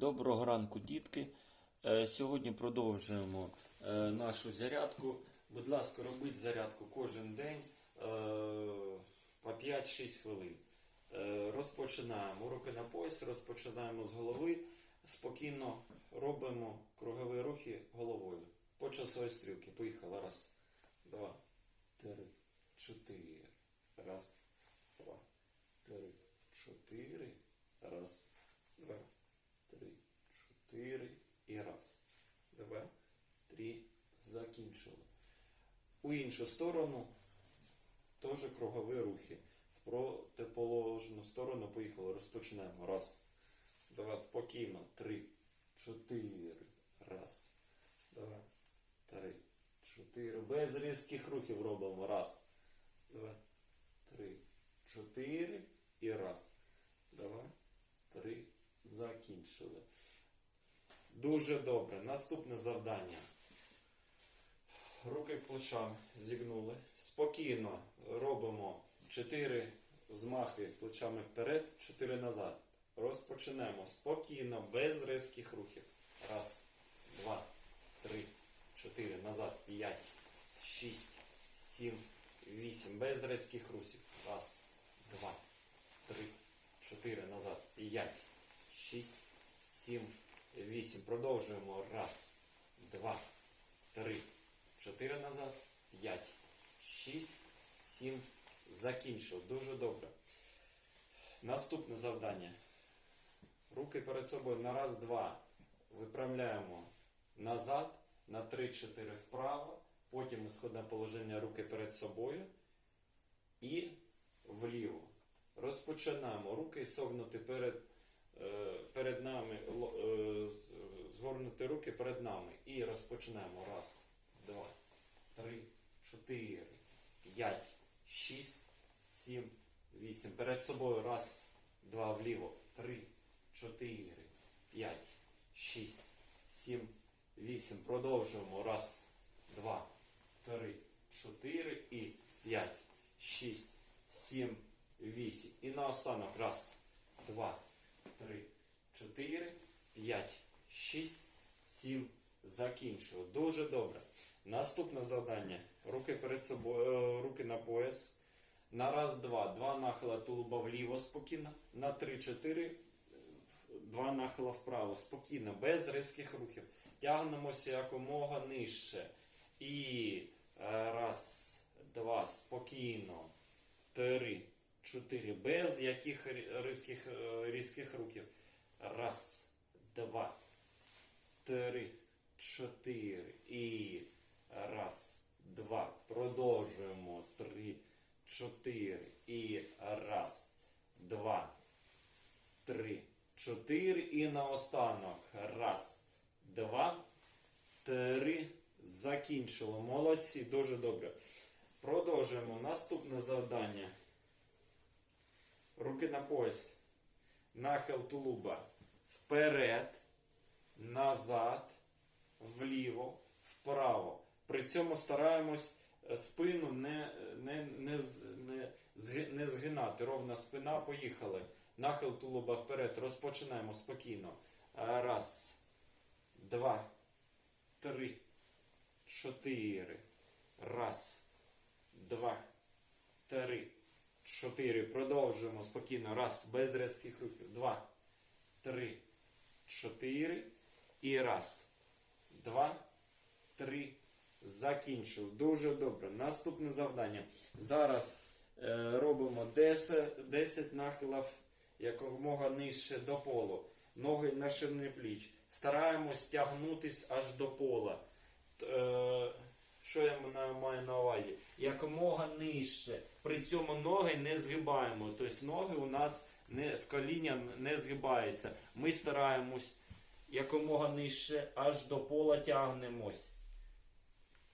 Доброго ранку, дітки. Е, Сьогодні продовжуємо е, нашу зарядку. Будь ласка, робіть зарядку кожен день е, по 5-6 хвилин. Розпочинаємо руки на пояс, розпочинаємо з голови. Спокійно робимо кругові рухи головою. По часовій стрілки. Поїхали. Раз, два, три, чотири. Раз, два, три, чотири. Раз, два, 4 і раз. Два, три. Закінчили. У іншу сторону теж кругові рухи. В протиположну сторону поїхали. Розпочнемо. Раз. Два. Спокійно. Три. Чотири. Раз. Два. Три. Чотири. Без різких рухів робимо. Раз. Два. Три. Чотири. Дуже добре. Наступне завдання. Руки плечам зігнули. Спокійно робимо 4 змахи плечами вперед, 4 назад. Розпочнемо спокійно, без різких рухів. Раз, два, три, чотири, назад, п'ять, шість, сім, вісім. Без різких рухів. Раз, два, три, чотири, назад, п'ять, шість, сім, вісім. Продовжуємо. Раз, два, три, чотири назад, п'ять, шість, сім. Закінчив. Дуже добре. Наступне завдання. Руки перед собою на раз, два. Виправляємо назад, на 3-4 вправо. Потім ісходне положення руки перед собою і вліво. Розпочинаємо. Руки согнуті перед, перед нами, е, з- згорнуті руки перед нами. І розпочинаємо. Раз, два, три, чотири, п'ять, шість, сім, вісім. Перед собою. Раз, два, вліво. Три, чотири, п'ять, шість, сім, вісім. Продовжуємо. Раз, два, три, чотири і п'ять, шість, сім, вісім. І наостанок. Раз, два, 5, 6, 7. Закінчили. Дуже добре. Наступне завдання. Руки перед собою, е, руки на пояс. На раз, два. Два нахила тулуба вліво спокійно. На три, чотири. Два нахила вправо. Спокійно, без різких рухів. Тягнемося якомога нижче. І е, раз, два. Спокійно. Три, чотири. Без яких різких, е, різких рухів. Раз два, три, чотири. І раз, два. Продовжуємо. Три, чотири. І раз, два, три, чотири. І наостанок. Раз, два, три. Закінчили. Молодці, дуже добре. Продовжуємо. Наступне завдання. Руки на пояс. Нахил тулуба. Вперед, назад, вліво, вправо. При цьому стараємось е, спину не, не, не, не, не згинати. Ровна спина. Поїхали. Нахил тулуба вперед. Розпочинаємо спокійно. Е, Раз, два, три, чотири. Раз, два, три, чотири. Продовжуємо спокійно. Раз, без різких рухів. Два, три, чотири. І раз, два, три. Закінчив. Дуже добре. Наступне завдання. Зараз е, робимо 10, 10 нахилів якомога нижче до полу. Ноги на ширини пліч. Стараємось тягнутись аж до пола. Е, що я маю на увазі? Якомога нижче. При цьому ноги не згибаємо. Тобто ноги у нас не, в коління не згибаються. Ми стараємось якомога нижче, аж до пола тягнемось.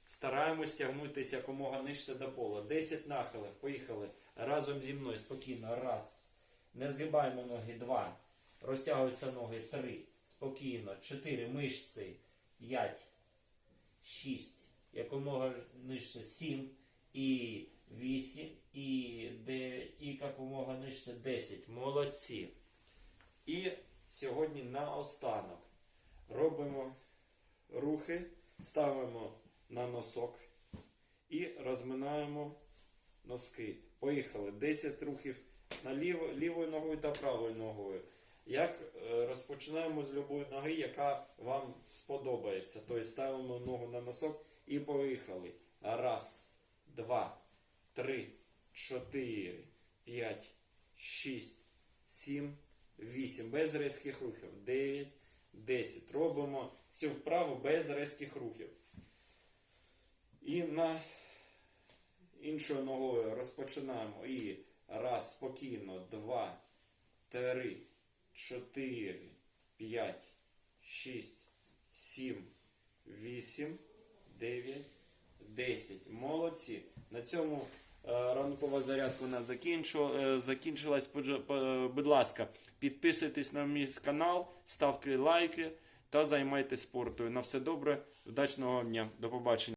Стараємось тягнутися якомога нижче до пола. 10 нахилів. Поїхали. Разом зі мною. Спокійно. Раз. Не згибаємо ноги. Два. Розтягуються ноги. Три. Спокійно. Чотири. Мишці. П'ять. Шість. Якомога нижче. Сім. І вісім. І, де, і якомога нижче. Десять. Молодці. І сьогодні наостанок. Робимо рухи, ставимо на носок і розминаємо носки. Поїхали. 10 рухів на ліво, лівою ногою та правою ногою. Як е, розпочинаємо з любої ноги, яка вам сподобається. Тобто ставимо ногу на носок і поїхали. Раз, два, три, чотири, п'ять, шість, сім, вісім. Без різких рухів. Дев'ять, десять. Робимо цю вправу без різких рухів. І на іншою ногою розпочинаємо. І раз, спокійно, два, три, чотири, п'ять, шість, сім, вісім, дев'ять, десять. Молодці. На цьому е, ранкова зарядка нас е, закінчилась. Будь ласка, підписуйтесь на мій канал, ставте лайки та займайтесь спортом. На все добре, вдачного дня. До побачення.